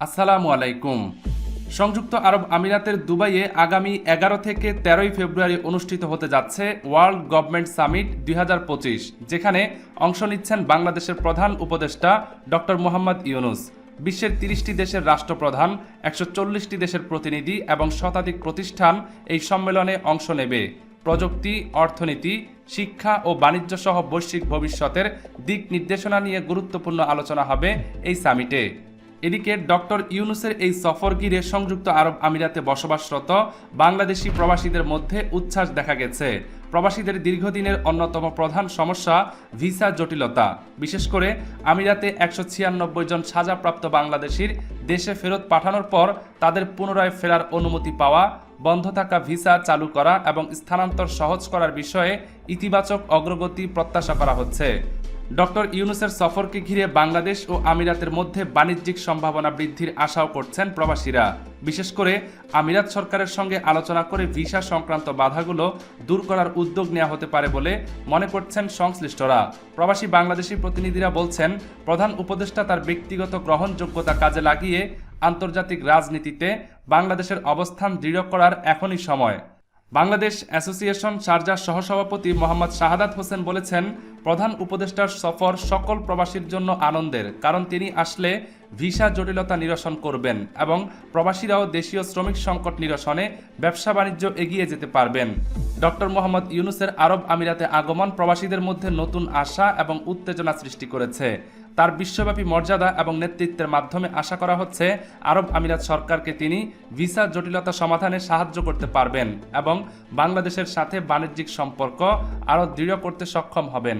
আসসালামু আলাইকুম। সংযুক্ত আরব আমিরাতের দুবাইয়ে আগামী এগারো থেকে তেরোই ফেব্রুয়ারি অনুষ্ঠিত হতে যাচ্ছে ওয়ার্ল্ড গভর্নমেন্ট সামিট দুই হাজার পঁচিশ, যেখানে অংশ নিচ্ছেন বাংলাদেশের প্রধান উপদেষ্টা ডক্টর মোহাম্মদ ইউনুস। বিশ্বের তিরিশটি দেশের রাষ্ট্রপ্রধান, একশো চল্লিশটি দেশের প্রতিনিধি এবং শতাধিক প্রতিষ্ঠান এই সম্মেলনে অংশ নেবে। প্রযুক্তি, অর্থনীতি, শিক্ষা ও বাণিজ্য সহ বৈশ্বিক ভবিষ্যতের দিক নির্দেশনা নিয়ে গুরুত্বপূর্ণ আলোচনা হবে এই সামিটে। এদিকে ডক্টর ইউনুসের এই সফর ঘিরে সংযুক্ত আরব আমিরাতে বসবাসরত বাংলাদেশি প্রবাসীদের মধ্যে উচ্ছ্বাস দেখা গেছে। প্রবাসীদের দীর্ঘদিনের অন্যতম প্রধান সমস্যা ভিসা জটিলতা। বিশেষ করে আমিরাতে একশো ছিয়ানব্বই জন সাজাপ্রাপ্ত বাংলাদেশির দেশে ফেরত পাঠানোর পর তাদের পুনরায় ফেরার অনুমতি পাওয়া, বন্ধ থাকা ভিসা চালু করা এবং স্থানান্তর সহজ করার বিষয়ে ইতিবাচক অগ্রগতি প্রত্যাশা করা হচ্ছে। ডক্টর ইউনুসের সফরকে ঘিরে বাংলাদেশ ও আমিরাতের মধ্যে বাণিজ্যিক সম্ভাবনা বৃদ্ধির আশাও করছেন প্রবাসীরা। বিশেষ করে আমিরাত সরকারের সঙ্গে আলোচনা করে ভিসা সংক্রান্ত বাধাগুলো দূর করার উদ্যোগ নেওয়া হতে পারে বলে মনে করছেন সংশ্লিষ্টরা। প্রবাসী বাংলাদেশি প্রতিনিধিরা বলছেন, প্রধান উপদেষ্টা তার ব্যক্তিগত গ্রহণযোগ্যতা কাজে লাগিয়ে আন্তর্জাতিক রাজনীতিতে বাংলাদেশের অবস্থান দৃঢ় করার এখনই সময়। বাংলাদেশ অ্যাসোসিয়েশন শারজার সহসভাপতি মোহাম্মদ শাহাদাত হোসেন বলেছেন, প্রধান উপদেষ্টার সফর সকল প্রবাসীর জন্য আনন্দের, কারণ তিনি আসলে ভিসা জটিলতা নিরসন করবেন এবং প্রবাসীরাও দেশীয় শ্রমিক সংকট নিরসনে ব্যবসা বাণিজ্য এগিয়ে যেতে পারবেন। ডক্টর মোহাম্মদ ইউনুসের আরব আমিরাতে আগমন প্রবাসীদের মধ্যে নতুন আশা এবং উত্তেজনা সৃষ্টি করেছে। তার বিশ্বব্যাপী মর্যাদা এবং নেতৃত্বের মাধ্যমে আশা করা হচ্ছে আরব আমিরাত সরকারকে তিনি ভিসা জটিলতা সমাধানে সাহায্য করতে পারবেন এবং বাংলাদেশের সাথে বাণিজ্যিক সম্পর্ক আরও দৃঢ় করতে সক্ষম হবেন।